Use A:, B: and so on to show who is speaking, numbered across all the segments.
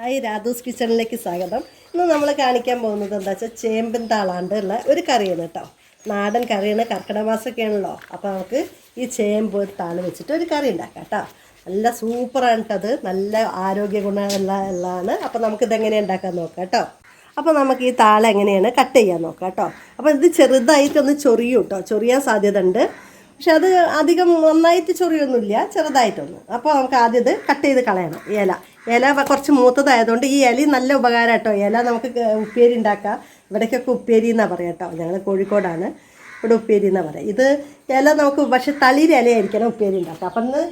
A: Hi രാധൂസ് കിച്ചണിലേക്ക് സ്വാഗതം. ഇന്ന് നമ്മൾ കാണിക്കാൻ പോകുന്നത് എന്താ വെച്ചാൽ ചേമ്പിൻ താളാണ്ട് ഉള്ള ഒരു കറിയാണ് കേട്ടോ. നാടൻ കറിയാണ് കർക്കിടക മാസമൊക്കെ ആണല്ലോ അപ്പോൾ നമുക്ക് ഈ ചേമ്പ് താൾ വെച്ചിട്ട് ഒരു കറി ഉണ്ടാക്കാം കേട്ടോ. നല്ല സൂപ്പറാണ് അത്. നല്ല ആരോഗ്യ ഗുണമുള്ള ഉള്ളതാണ് അപ്പോൾ നമുക്കിതെങ്ങനെ ഉണ്ടാക്കാൻ നോക്കാം കേട്ടോ. അപ്പോൾ നമുക്ക് ഈ താള എങ്ങനെയാണ് കട്ട് ചെയ്യാൻ നോക്കാം കേട്ടോ. അപ്പോൾ ഇത് ചെറുതായിട്ടൊന്ന് ചൊറിയും കേട്ടോ. ചൊറിയാൻ സാധ്യത ഉണ്ട് പക്ഷെ അത് അധികം നന്നായിട്ട് ചൊറിയൊന്നുമില്ല ചെറുതായിട്ടൊന്ന്. അപ്പോൾ നമുക്ക് ആദ്യം ഇത് കട്ട് ചെയ്ത് കളയണം ഇല. ഇല കുറച്ച് മൂത്തതായതുകൊണ്ട് ഈ ഇല നല്ല ഉപകാരം കേട്ടോ. ഇല നമുക്ക് ഉപ്പേരി ഉണ്ടാക്കാം. ഇവിടേക്കൊക്കെ ഉപ്പേരി എന്നാണ് പറയുക കേട്ടോ. ഞങ്ങൾ കോഴിക്കോടാണ്. ഇവിടെ ഉപ്പേരി എന്നാണ് പറയുക ഇത് ഇല നമുക്ക് പക്ഷെ തളിര് ഇലയായിരിക്കണം ഉപ്പേരി ഉണ്ടാക്കുക. അപ്പം ഇന്ന്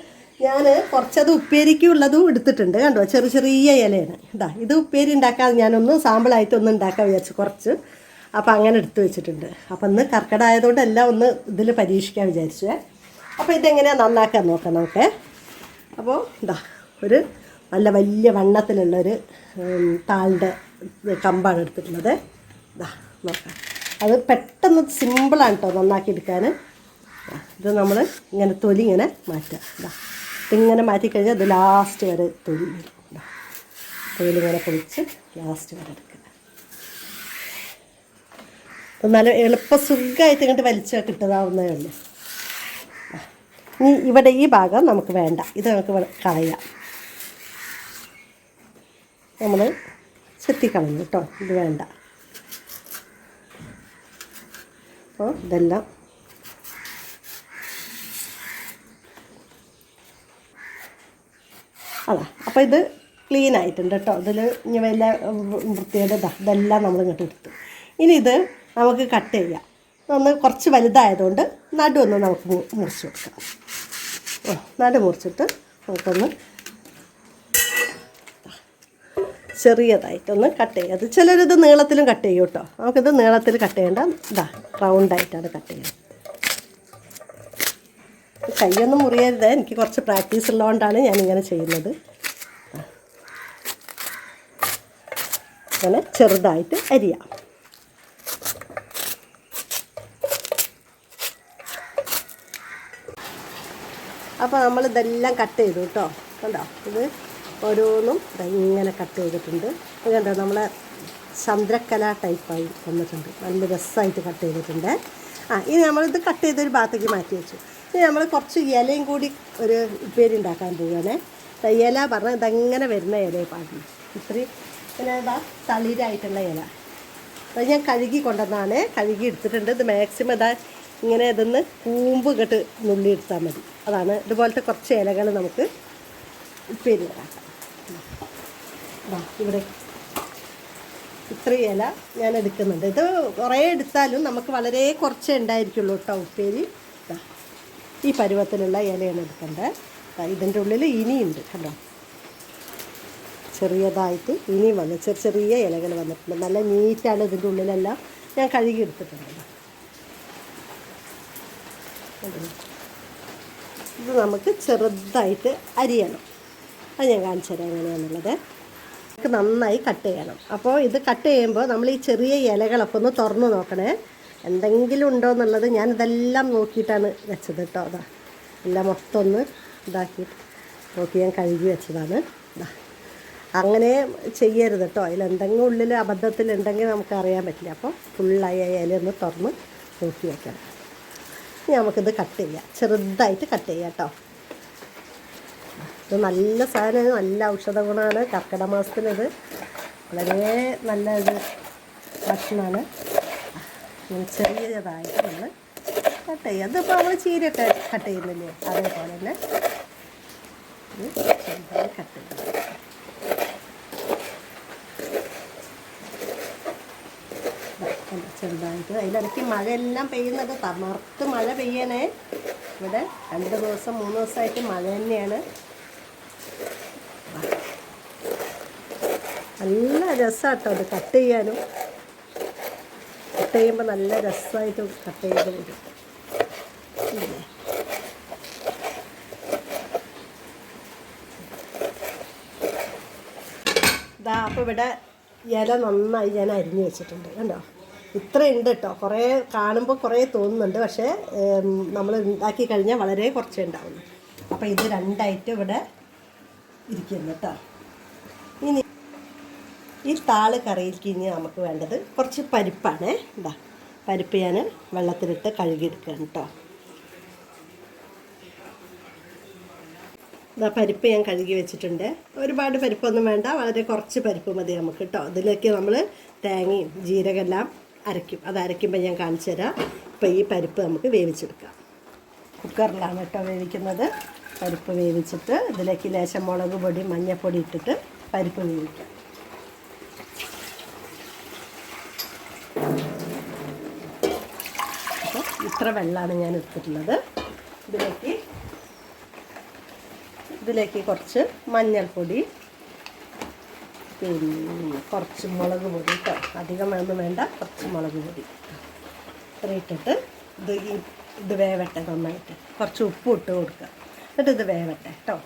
A: ഞാൻ കുറച്ചത് ഉപ്പേരിക്കുള്ളതും എടുത്തിട്ടുണ്ട് കണ്ടോ? ചെറിയ ചെറിയ ഇലയാണ്. ഇതാ ഇത് ഉപ്പേരി ഉണ്ടാക്കാതെ ഞാനൊന്ന് സാമ്പിളായിട്ടൊന്നും ഉണ്ടാക്കാൻ വിചാരിച്ചു കുറച്ച്. അപ്പോൾ അങ്ങനെ എടുത്തു വെച്ചിട്ടുണ്ട്. അപ്പം ഇന്ന് കർക്കിടകമായതുകൊണ്ട് എല്ലാം ഒന്ന് ഇതിൽ പരീക്ഷിക്കാൻ വിചാരിച്ചു. അപ്പോൾ ഇതെങ്ങനെയാണ് നന്നാക്കാൻ നോക്കാം നമുക്ക്. അപ്പോൾ ഇതാ ഒരു നല്ല വലിയ വണ്ണത്തിലുള്ളൊരു താളിന്റെ കമ്പാണ് എടുത്തിട്ടുള്ളത്. ഇതാ നോക്കാം. അത് പെട്ടെന്ന് സിമ്പിളാണ് കേട്ടോ നന്നാക്കി എടുക്കാൻ ഇത് നമ്മൾ ഇങ്ങനെ തൊലി ഇങ്ങനെ മാറ്റുക ഇതാ ഇതിങ്ങനെ മാറ്റിക്കഴിഞ്ഞാൽ ഇത് ലാസ്റ്റ് വരെ തൊലി തൊലി ഇങ്ങനെ പൊളിച്ച് ലാസ്റ്റ് വരെ എടുക്കുക. ഇത് നല്ല എളുപ്പ സുഖമായിട്ട് ഇങ്ങോട്ട് വലിച്ച് കിട്ടതാവുന്നേ ഉള്ളൂ. ഇനി ഇവിടെ ഈ ഭാഗം നമുക്ക് വേണ്ട. ഇത് നമുക്ക് കളയാം. നമ്മൾ ചെത്തിക്കളഞ്ഞു കേട്ടോ. ഇത് വേണ്ട. അപ്പോൾ ഇതെല്ലാം അതാ. അപ്പോൾ ഇത് ക്ലീൻ ആയിട്ടുണ്ട് കേട്ടോ. ഇതിൽ ഇനി വല്ല വൃത്തിയുടെ ഇതാ. ഇതെല്ലാം നമ്മൾ ഇങ്ങോട്ട് എടുത്തു. ഇനി ഇത് നമുക്ക് കട്ട് ചെയ്യാം. ഒന്ന് കുറച്ച് വലുതായതുകൊണ്ട് നടു ഒന്ന് നമുക്ക് മുറിച്ച് കൊടുക്കാം. നടു മുറിച്ചിട്ട് നമുക്കൊന്ന് ചെറിയതായിട്ടൊന്ന് കട്ട് ചെയ്യാം. അത് ചിലരിത് നീളത്തിലും കട്ട് ചെയ്യും കേട്ടോ. നമുക്കിത് നീളത്തിൽ കട്ട് ചെയ്യേണ്ട ഇതാ റൗണ്ടായിട്ടാണ് കട്ട് ചെയ്യുന്നത്. കൈയൊന്നും മുറിയരുത്. എനിക്ക് കുറച്ച് പ്രാക്ടീസ് ഉള്ളതുകൊണ്ടാണ് ഞാനിങ്ങനെ ചെയ്യുന്നത്. അങ്ങനെ ചെറുതായിട്ട് അരിയാം. അപ്പോൾ നമ്മൾ ഇതെല്ലാം കട്ട് ചെയ്തു കേട്ടോ കണ്ടോ? ഇത് ഓരോന്നും ഇങ്ങനെ കട്ട് ചെയ്തിട്ടുണ്ട്. അത് കണ്ടോ? നമ്മളെ ചന്ദ്രക്കല ടൈപ്പായി വന്നിട്ടുണ്ട്. നല്ല രസമായിട്ട് കട്ട് ചെയ്തിട്ടുണ്ട്. ആ ഇനി നമ്മളിത് കട്ട് ചെയ്തൊരു ഭാഗത്തേക്ക് മാറ്റി വെച്ചു. ഇനി നമ്മൾ കുറച്ച് ഇലയും കൂടി ഒരു ഉപ്പേരി ഉണ്ടാക്കാൻ പോവുകയാണേ ഇല പറഞ്ഞാൽ ഇതങ്ങനെ വരുന്ന ഇലയെ പാടില്ല ഇത്രയും പിന്നെ എന്താ തളിരായിട്ടുള്ള ഇല. അത് ഞാൻ കഴുകി കൊണ്ടുവന്നാണ്. കഴുകി എടുത്തിട്ടുണ്ട്. ഇത് മാക്സിമം ഇതാ ഇങ്ങനെ ഇതൊന്ന് കൂമ്പ് കെട്ട് നുള്ളി എടുത്താൽ മതി. അതാണ് ഇതുപോലത്തെ കുറച്ച് ഇലകൾ നമുക്ക് ദാ ഇവിടെ ഇത്രയും ഇല ഞാൻ എടുക്കുന്നുണ്ട്. ഇത് കുറേ എടുത്താലും നമുക്ക് വളരെ കുറച്ചേ ഉണ്ടായിരിക്കുള്ളൂ കേട്ടോ ഉപ്പേരി. ഈ പരുവത്തിലുള്ള ഇലയാണ് എടുക്കേണ്ടത്. ഇതിന്റെ ഉള്ളിൽ ഇനിയുണ്ട് കണ്ടോ? ചെറിയതായിട്ട് ഇനിയും വന്നു ചെറിയ ചെറിയ ഇലകൾ വന്നിട്ടുണ്ട്. നല്ല നീറ്റാണ് ഇതിന്റെ ഉള്ളിലെല്ലാം. ഞാൻ കഴുകി എടുത്തിട്ടുണ്ട്? ഇത് നമുക്ക് ചെറുതായിട്ട് അരിയണം. അത് ഞാൻ കാണിച്ചു തരാം എങ്ങനെയാണെന്നുള്ളത് നമുക്ക് നന്നായി കട്ട് ചെയ്യണം. അപ്പോൾ ഇത് കട്ട് ചെയ്യുമ്പോൾ നമ്മൾ ഈ ചെറിയ ഇലകളൊക്കെ ഒന്ന് തുറന്ന് നോക്കണേ. എന്തെങ്കിലും ഉണ്ടോ എന്നുള്ളത് ഞാൻ ഇതെല്ലാം നോക്കിയിട്ടാണ് വെച്ചത് കേട്ടോ. അതാ എല്ലാം മൊത്തം ഒന്ന് ഇതാക്കി നോക്കി ഞാൻ കഴുകി വെച്ചതാണ്. അങ്ങനെ ചെയ്യരുത് കേട്ടോ. അതിൽ എന്തെങ്കിലും ഉള്ളിൽ അബദ്ധത്തിലുണ്ടെങ്കിൽ നമുക്ക് അറിയാൻ പറ്റില്ല. അപ്പോൾ ഫുള്ളായി ഇല ഒന്ന് തുറന്ന് നോക്കി വെക്കണം. ഇനി നമുക്കിത് കട്ട് ചെയ്യാം. ചെറുതായിട്ട് കട്ട് ചെയ്യാം കേട്ടോ ഇത് നല്ല സാധനമാണ്. നല്ല ഔഷധ ഗുണമാണ്. കർക്കിട മാസത്തിലിത് വളരെ നല്ല ഒരു ഭക്ഷണമാണ്. ചെറിയതായിട്ട് നമ്മൾ കട്ട് ചെയ്യുക അതിപ്പോൾ നമ്മൾ ചീരയൊക്കെ കട്ട് ചെയ്യുന്നില്ലേ? അതേപോലെ തന്നെ. കട്ട് ചെയ്യുക കണ്ടോ, ചെറുതായിട്ട്. അതിലിടയ്ക്ക് മഴയെല്ലാം പെയ്യുന്നത് തമർത്ത് മഴ പെയ്യണേ. ഇവിടെ രണ്ട് ദിവസം മൂന്ന് ദിവസമായിട്ട് മഴ തന്നെയാണ്. നല്ല രസമാട്ടോ അത് കട്ട് ചെയ്യാനും. കട്ട് ചെയ്യുമ്പോൾ നല്ല രസമായിട്ട് കട്ട് ചെയ്ത് വരും. ഇതാ അപ്പോൾ ഇവിടെ ഇല നന്നായി ഞാൻ അരിഞ്ഞു വെച്ചിട്ടുണ്ട്. കണ്ടോ? ഇത്ര ഉണ്ട് കേട്ടോ കുറേ കാണുമ്പോൾ കുറേ തോന്നുന്നുണ്ട്. പക്ഷേ നമ്മൾ ഉണ്ടാക്കി കഴിഞ്ഞാൽ വളരെ കുറച്ചേ ഉണ്ടാവുള്ളൂ. അപ്പോൾ ഇത് രണ്ടായിട്ട് ഇവിടെ ഇരിക്കുന്നു കേട്ടോ ഇനി ഈ താൾ കറിയിലേക്ക് ഇനി നമുക്ക് വേണ്ടത് കുറച്ച് പരിപ്പാണ്. ഇതാ പരിപ്പ് ഞാൻ വെള്ളത്തിലിട്ട് കഴുകിയെടുക്കുകയാണ് കേട്ടോ ഇതാ പരിപ്പ് ഞാൻ കഴുകി വെച്ചിട്ടുണ്ട്. ഒരുപാട് പരിപ്പൊന്നും വേണ്ട. വളരെ കുറച്ച് പരിപ്പ് മതി നമുക്ക് കേട്ടോ ഇതിലേക്ക് നമ്മൾ തേങ്ങയും ജീരകമെല്ലാം അരയ്ക്കും. അത് അരയ്ക്കുമ്പോൾ ഞാൻ കാണിച്ചു തരാം. ഇപ്പോൾ ഈ പരിപ്പ് നമുക്ക് വേവിച്ചെടുക്കാം. കുക്കറിലാണ് കേട്ടോ വേവിക്കുന്നത്. പരിപ്പ് വേവിച്ചിട്ട് ഇതിലേക്ക് ലേശം മുളക് പൊടി മഞ്ഞൾപ്പൊടി ഇട്ടിട്ട് പരിപ്പ് വേവിക്കാം. ഇത്ര വെള്ളമാണ് ഞാൻ എടുത്തിട്ടുള്ളത്. ഇതിലേക്ക് ഇതിലേക്ക് കുറച്ച് മഞ്ഞൾപ്പൊടി പിന്നെ കുറച്ച് മുളക് പൊടി കേട്ടോ അധികം ഒന്നും വേണ്ട. കുറച്ച് മുളക് പൊടി. ഇത്ര ഇട്ടിട്ട് ഇത് ഇത് വേവട്ടെ നന്നായിട്ട്. കുറച്ച് ഉപ്പ് ഇട്ട് കൊടുക്കുക. എന്നിട്ട് ഇത് വേവട്ടെ കേട്ടോ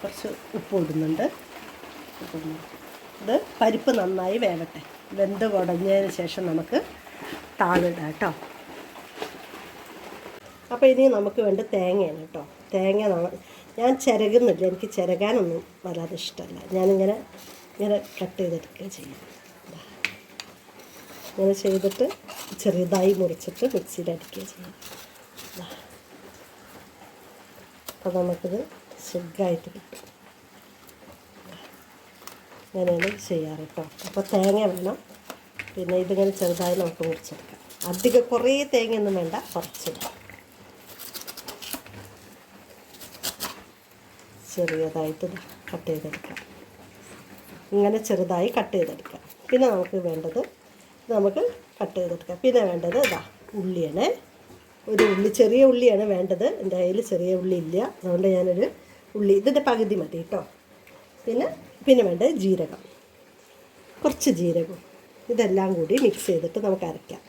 A: കുറച്ച് ഉപ്പ് ഇടുന്നുണ്ട്. ഇത് പരിപ്പ് നന്നായി വേവട്ടെ. വെന്ത് കുടഞ്ഞതിന് ശേഷം നമുക്ക് താളിടാം കേട്ടോ അപ്പോൾ ഇനി നമുക്ക് വേണ്ട തേങ്ങയാണ് കേട്ടോ തേങ്ങ ഞാൻ ചിരകുന്നില്ല. എനിക്ക് ചിരകാനൊന്നും വല്ലാതെ ഇഷ്ടമല്ല. ഞാനിങ്ങനെ ഇങ്ങനെ കട്ട് ചെയ്തെടുക്കുകയും ചെയ്യും. ഇങ്ങനെ ചെയ്തിട്ട് ചെറുതായി മുറിച്ചിട്ട് മിക്സിയിൽ അടിക്കുകയും ചെയ്യും അപ്പം അപ്പോൾ നമുക്കിത് സുഖമായിട്ട് കിട്ടും. അങ്ങനെയാണ് ചെയ്യാറ് കേട്ടോ. അപ്പോൾ തേങ്ങ വേണം. പിന്നെ ഇതിങ്ങനെ ചെറുതായി നമുക്ക് മുറിച്ചെടുക്കാം. അധികം കുറേ തേങ്ങയൊന്നും വേണ്ട. കുറച്ചിടാം. ചെറിയതായിട്ട് കട്ട് ചെയ്തെടുക്കാം. ഇങ്ങനെ ചെറുതായി കട്ട് ചെയ്തെടുക്കാം. പിന്നെ നമുക്ക് വേണ്ടത് നമുക്ക് കട്ട് ചെയ്തെടുക്കാം. പിന്നെ വേണ്ടത് ഇതാ ഉള്ളിയാണ്. ഒരു ഉള്ളി ചെറിയ ഉള്ളിയാണ് വേണ്ടത്. എന്റെ കയ്യിൽ ചെറിയ ഉള്ളി ഇല്ല. അതുകൊണ്ട് ഞാനൊരു ഉള്ളി ഇതിന്റെ പകുതി മതി കേട്ടോ പിന്നെ പിന്നെ വേണ്ടത് ജീരകം. കുറച്ച് ജീരകം. ഇതെല്ലാം കൂടി മിക്സ് ചെയ്തിട്ട് നമുക്ക് അരയ്ക്കാം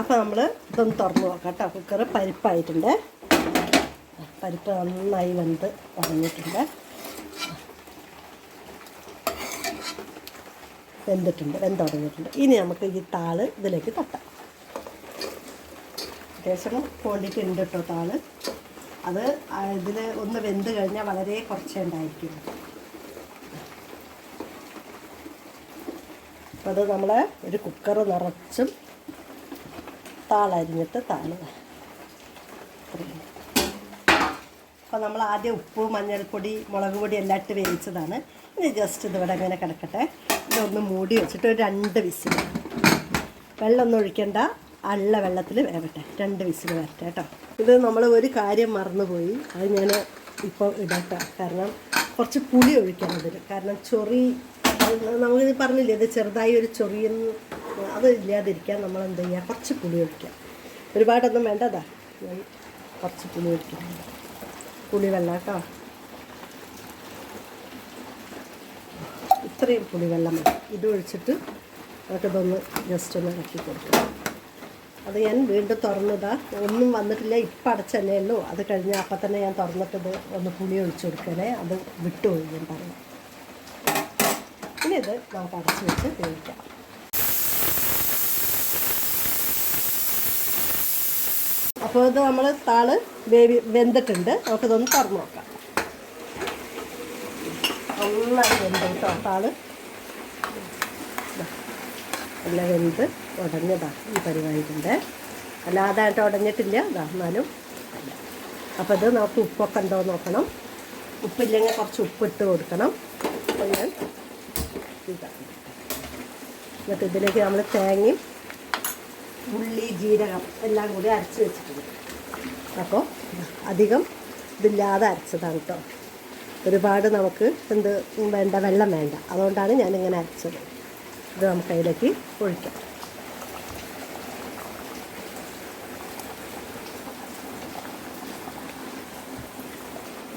A: അപ്പോൾ നമ്മൾ ഇതൊന്ന് തുറന്ന് നോക്കാം കേട്ടോ കുക്കർ പരിപ്പായിട്ടുണ്ട്. പരിപ്പ് നന്നായി വെന്ത് ഉടഞ്ഞിട്ടുണ്ട് വെന്തിട്ടുണ്ട് വെന്തുടങ്ങിയിട്ടുണ്ട് ഇനി നമുക്ക് ഈ താൾ ഇതിലേക്ക് തട്ടാം. അത്യാവശ്യം ക്വാണ്ടിറ്റി ഉണ്ട് കേട്ടോ താൾ. അത് ഇതിൽ ഒന്ന് വെന്ത് കഴിഞ്ഞാൽ വളരെ കുറച്ചേ ഉണ്ടായിരിക്കും. അപ്പോൾ അത് നമ്മൾ ഒരു കുക്കർ നിറച്ചും താളരിഞ്ഞിട്ട് താൾ ഇത്രയും അപ്പോൾ നമ്മൾ ആദ്യം ഉപ്പ് മഞ്ഞൾപ്പൊടി മുളക് പൊടി എല്ലാം ഇട്ട് വേവിച്ചതാണ്. ഇനി ജസ്റ്റ് ഇതിവിടെ ഇങ്ങനെ കിടക്കട്ടെ. ഇതൊന്ന് മൂടി വെച്ചിട്ട് ഒരു രണ്ട് വിസിൽ. വെള്ളമൊന്നും ഒഴിക്കണ്ട. അള്ള വെള്ളത്തിൽ വേവട്ടെ. രണ്ട് വിസിൽ വരട്ടെ കേട്ടോ. ഇത് നമ്മൾ ഒരു കാര്യം മറന്നുപോയി. അത് ഞാൻ ഇപ്പോൾ ഇടട്ടെ. കാരണം കുറച്ച് പുളി ഒഴിക്കണം ഇതിൽ. കാരണം ചൊറി നമുക്കിത് നമുക്ക് പറഞ്ഞില്ലേ ഇത് ചെറുതായി ഒരു ചൊറിയെന്ന് അത് ഇല്ലാതിരിക്കാൻ നമ്മൾ എന്ത് ചെയ്യുക കുറച്ച് പുളി ഒഴിക്കാം. ഒരുപാടൊന്നും വേണ്ടതാ കുറച്ച് പുളി ഒഴിക്കുന്നുണ്ട് പുളിവെള്ളം കേട്ടോ ഇത്രയും പുളിവെള്ളം മതി. ഇത് ഒഴിച്ചിട്ട് നമുക്കിതൊന്ന് ജസ്റ്റ് ഒന്ന് ഇറക്കി കൊടുക്കും അത് ഞാൻ വീണ്ടും തുറന്നതാ. ഒന്നും വന്നിട്ടില്ല. ഇപ്പം അടച്ചല്ലേ ഉള്ളൂ. അത് കഴിഞ്ഞ് അപ്പം തന്നെ ഞാൻ തുറന്നിട്ടത് ഒന്ന് പുളി ഒഴിച്ചു കൊടുക്കണേ. അത് വിട്ടുപോയി ഞാൻ പറയാം ഇനി ഇത് നമുക്ക് അടച്ച് വെച്ച് വേവിക്കാം. അപ്പോൾ ഇത് നമ്മൾ താൾ വേവി വെന്തിട്ടുണ്ട്. നമുക്കിതൊന്ന് തുറന്ന് നോക്കാം. നന്നായി എല്ലാം വെന്ത് ഉടഞ്ഞതാ ഈ പരിപാടിയിട്ടുണ്ട് അല്ലാതായിട്ട് ഉടഞ്ഞിട്ടില്ല. എന്നാലും അപ്പോൾ ഇത് നമുക്ക് ഉപ്പൊക്കെ ഉണ്ടോ നോക്കണം. ഉപ്പില്ലെങ്കിൽ കുറച്ച് ഉപ്പിട്ട് കൊടുക്കണം. അപ്പോൾ ഞാൻ ഇതാ. എന്നിട്ട് ഇതിലേക്ക് നമ്മൾ തേങ്ങയും ഉള്ളി ജീരകം എല്ലാം കൂടി അരച്ച് വെച്ചിട്ടുണ്ട്. അപ്പോൾ അധികം ഇതില്ലാതെ അരച്ചതാണ് കേട്ടോ ഒരുപാട് നമുക്ക് എന്ത് വേണ്ട വെള്ളം വേണ്ട. അതുകൊണ്ടാണ് ഞാനിങ്ങനെ അരച്ചത്. ഇത് നമുക്ക് അതിലേക്ക് ഒഴിക്കാം.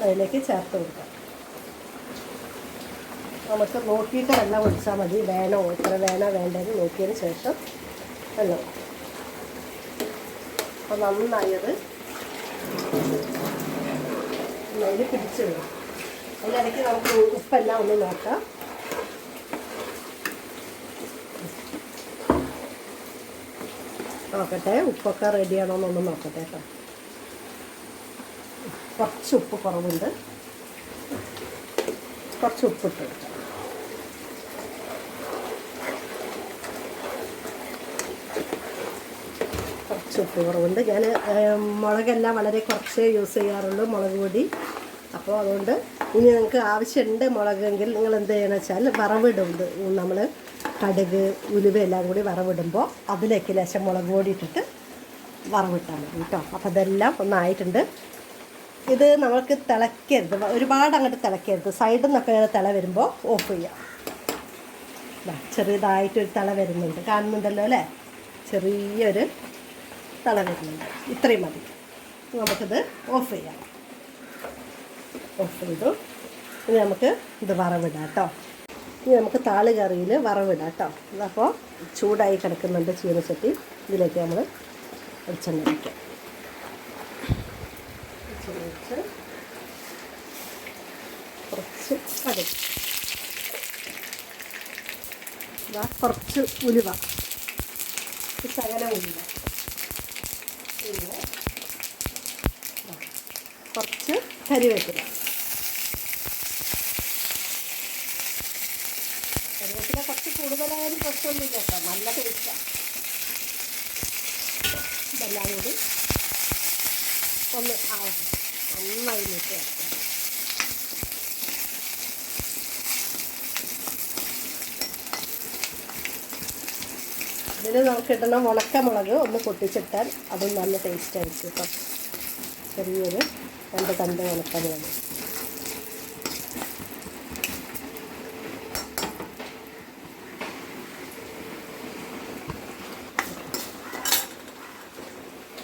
A: അതിലേക്ക് ചേർത്ത് കൊടുക്കാം. നമുക്ക് നോക്കിയിട്ട് വെള്ളം ഒഴിച്ചാൽ മതി. വേണോ? എത്ര വേണോ വേണ്ടതെന്ന് നോക്കിയതിന് ശേഷം വെള്ളം അപ്പോൾ നന്നായത് അതിൽ പിടിച്ച് അതിന്റെ അതിനിടയ്ക്ക് നമുക്ക് ഉപ്പെല്ലാം ഒന്ന് നോക്കാം. നോക്കട്ടെ ഉപ്പൊക്കെ റെഡിയാണോ എന്നൊന്ന് നോക്കട്ടെ കേട്ടോ. കുറച്ച് ഉപ്പ് കുറവുണ്ട്. കുറച്ച് ഉപ്പിട്ട് കൊടുക്കാം കുറച്ച് ഉപ്പ് കുറവുണ്ട്. ഞാൻ മുളകെല്ലാം വളരെ കുറച്ചേ യൂസ് ചെയ്യാറുള്ളൂ മുളക് പൊടി. അപ്പോൾ അതുകൊണ്ട് ഇനി നിങ്ങൾക്ക് ആവശ്യമുണ്ട് മുളകെങ്കിൽ നിങ്ങൾ എന്ത് ചെയ്യണമെന്ന് വെച്ചാൽ വറവിടുന്നത് നമ്മൾ കടുക് ഉലുവ എല്ലാം കൂടി വറവിടുമ്പോൾ അതിലേക്ക് ലേശം മുളക് പൊടി ഇട്ടിട്ട് വറവിട്ടാൽ മതി കേട്ടോ അപ്പോൾ അതെല്ലാം ഒന്നായിട്ടുണ്ട്. ഇത് നമ്മൾക്ക് തിളയ്ക്കരുത് ഒരുപാട് അങ്ങോട്ട് തിളയ്ക്കരുത് സൈഡിൽ നിന്നൊക്കെ തിള വരുമ്പോൾ ഓഫ് ചെയ്യാം. ചെറിയതായിട്ടൊരു തിള വരുന്നുണ്ട്. കാണുന്നുണ്ടല്ലോ അല്ലേ? ചെറിയൊരു തിള വരുന്നുണ്ട് ഇത്രയും മതി. നമുക്കിത് ഓഫ് ചെയ്യാം. ഓഫ് ചെയ്തു. ഇനി നമുക്ക് ഇത് വറവിടാം കേട്ടോ ഇനി നമുക്ക് താളുകറിയിൽ വറവിടാം കേട്ടോ അപ്പോൾ ചൂടായി കിടക്കുന്നുണ്ട് ചീനച്ചട്ടി. ഇതിലേക്ക് നമ്മൾ വെളിച്ചെണ്ണ വയ്ക്കാം കുറച്ച് ഇതാ കുറച്ച് ഉലുവ. ശകലം ഉലുവ. പിന്നെ കുറച്ച് കരിവേപ്പില. കരിവേപ്പില കുറച്ച് കൂടുതലായാലും പ്രശ്നമൊന്നുമില്ല കേട്ടോ. നല്ല ടേസ്റ്റാണ് ഇതെല്ലാം കൂടി ഒന്ന് ആവട്ടെ. നന്നായി മിക്സ് ഇതിൽ നമുക്ക് ഇടുന്ന ഉണക്കമുളക് ഒന്ന് പൊട്ടിച്ചിട്ടാൽ അതും നല്ല ടേസ്റ്റ് ആയിരിക്കും കേട്ടോ ചെറിയൊരു രണ്ട് തണ്ട് ഉണക്കമുളക്.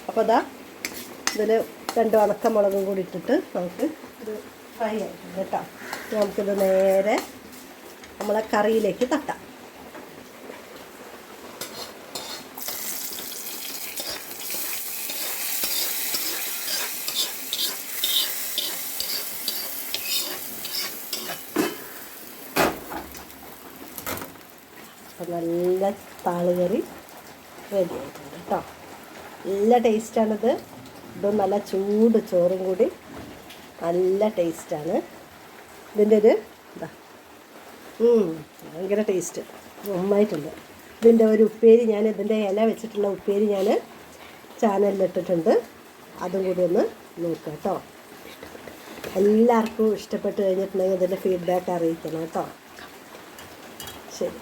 A: അപ്പോൾ ഇതാ ഇതിൽ രണ്ട് ഉണക്കമുളകും കൂടി ഇട്ടിട്ട് നമുക്ക് ഇത് ഫ്രൈ ആയിട്ടുണ്ട് കേട്ടോ നമുക്കിത് നേരെ നമ്മളെ കറിയിലേക്ക് തട്ടാം. നല്ല താളുകറി റെഡി ആയിട്ടുണ്ട് കേട്ടോ നല്ല ടേസ്റ്റാണിത് ഇതും നല്ല ചൂട് ചോറും കൂടി. നല്ല ടേസ്റ്റാണ് ഇതിന്റെ ഒരു ഉം, ഭയങ്കര ടേസ്റ്റ് നന്നായിട്ടുണ്ട്. ഇതിന്റെ ഒരു ഉപ്പേരി ഞാൻ ഇതിന്റെ ഇല വെച്ചിട്ടുള്ള ഉപ്പേരി ഞാൻ ചാനലിലിട്ടിട്ടുണ്ട് അതും കൂടി ഒന്ന് നോക്കാം കേട്ടോ എല്ലാവർക്കും ഇഷ്ടപ്പെട്ട് കഴിഞ്ഞിട്ടുണ്ടെങ്കിൽ ഇതിന്റെ ഫീഡ്ബാക്ക് അറിയിക്കണം കേട്ടോ ശരി.